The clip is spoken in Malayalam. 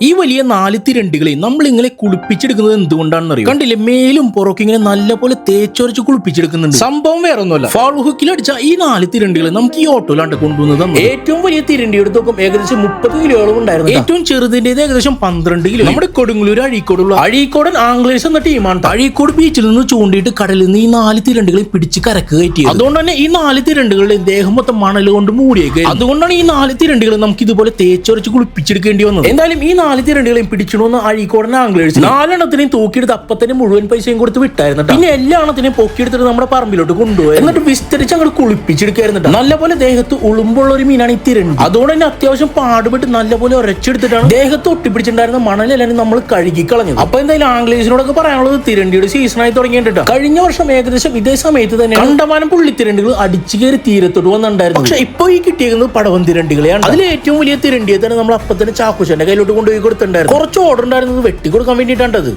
ഈ വലിയ നാല് തിരണ്ടികളെ നമ്മൾ ഇങ്ങനെ കുളിപ്പിച്ചെടുക്കുന്നത് എന്തുകൊണ്ടാണെന്ന് അറിയാം കണ്ടില്ലേ? മേലും പുറക്കും ഇങ്ങനെ നല്ലപോലെ തേച്ചൊരച്ച് കുളിപ്പിച്ചെടുക്കുന്നുണ്ട്. സംഭവം വേറെ ഒന്നുമല്ല ഫാൾഹുക്കിൽ അടിച്ച ഈ നാല് തിരണ്ടികളെ നമുക്ക് ഈ ഓട്ടോയിലാണ്ട് കൊണ്ടുവന്നത് ഏറ്റവും വലിയ തിരണ്ടിയുടെ തൂക്കം ഏകദേശം മുപ്പത് കിലോളം ഉണ്ടായിരുന്നു ഏറ്റവും ചെറുതിന്റേത് ഏകദേശം പന്ത്രണ്ട് കിലോ. നമ്മുടെ കൊടുങ്ങല്ലൂർ അഴീക്കോടുള്ള അഴീക്കോടൻ ആംഗ്ലേഴ്സ് എന്ന ടീമാണ് അഴീക്കോട് ബീച്ചിൽ നിന്ന് ചൂണ്ടിയിട്ട് കടലിൽ നിന്ന് ഈ നാല് തിരണ്ടികളെ പിടിച്ച് കരക്ക് കയറ്റി അതുകൊണ്ട് തന്നെ ഈ നാല് തിരണ്ടുകളുടെ ദേഹം മൊത്തം മണൽ കൊണ്ട് മൂടിയേക്കുക അതുകൊണ്ടാണ് ഈ നാല് തിരണ്ടികളെ നമുക്ക് ഇതുപോലെ തേച്ചൊരച്ച് കുളിപ്പിച്ചെടുക്കേണ്ടി വന്നത്. എന്തായാലും ഈ നാല് തിരണ്ടികളെയും പിടിച്ചിടുന്ന അഴീക്കോടനെ ആംഗ്ലേഴ്സ് നാലെണ്ണത്തിനെയും തൂക്കിയെടുത്ത് അപ്പത്തിന് മുഴുവൻ പൈസയും കൊടുത്ത് വിട്ടായിരുന്നു ട്ടോ. പിന്നെ എല്ലാ എണ്ണത്തിനെയും പൊക്കിയെടുത്തിട്ട് നമ്മുടെ പറമ്പിലോട്ട് കൊണ്ടുപോയി. എന്നിട്ട് വിസ്തരിച്ച് അങ്ങോട്ട് കുളിപ്പിച്ചെടുക്കായിരുന്നു. നല്ലപോലെ ദേഹത്ത് ഉളുമ്പുള്ള ഒരു മീനാണ് ഈ തിരണ്ടി. അതുകൊണ്ട് തന്നെ അത്യാവശ്യം പാടുപെട്ട് നല്ലപോലെ ഉരച്ചെടുത്തിട്ടാണ് ദേഹത്ത് ഒട്ടിപ്പിടിച്ചിട്ടുണ്ടായിരുന്ന മണലെല്ലാം നമ്മൾ കഴുകി കളഞ്ഞത് അപ്പൊ എന്തായാലും ആംഗ്ലേഴ്സിനോടൊക്കെ പറയാനുള്ളത് തിരണ്ടിയുടെ സീസണായി തുടങ്ങിയിട്ടുണ്ട്. കഴിഞ്ഞ വർഷം ഏകദേശം ഇതേ സമയത്ത് തന്നെ കണ്ടമാനം പുള്ളിത്തിരണ്ടികൾ അടിച്ചു കയറി തീരത്തോട്ട് വന്നിട്ടുണ്ടായിരുന്നു. പക്ഷെ ഇപ്പൊ ഈ കിട്ടിയിരിക്കുന്നത് പടവൻ തിരണ്ടികളെയാണ്. അതിൽ ഏറ്റവും വലിയ തിരണ്ടിയെ തന്നെ നമ്മൾ അപ്പത്തന്നെ ചാക്കുശന്റെ കയ്യിലോട്ട് കൊണ്ടുപോയി കൊടുത്തിട്ടുണ്ടായിരുന്നു. കുറച്ച് ഓർഡർ ഉണ്ടായിരുന്നത് വെട്ടി കൊടുക്കാൻ വേണ്ടിയിട്ടാണ്ടത്.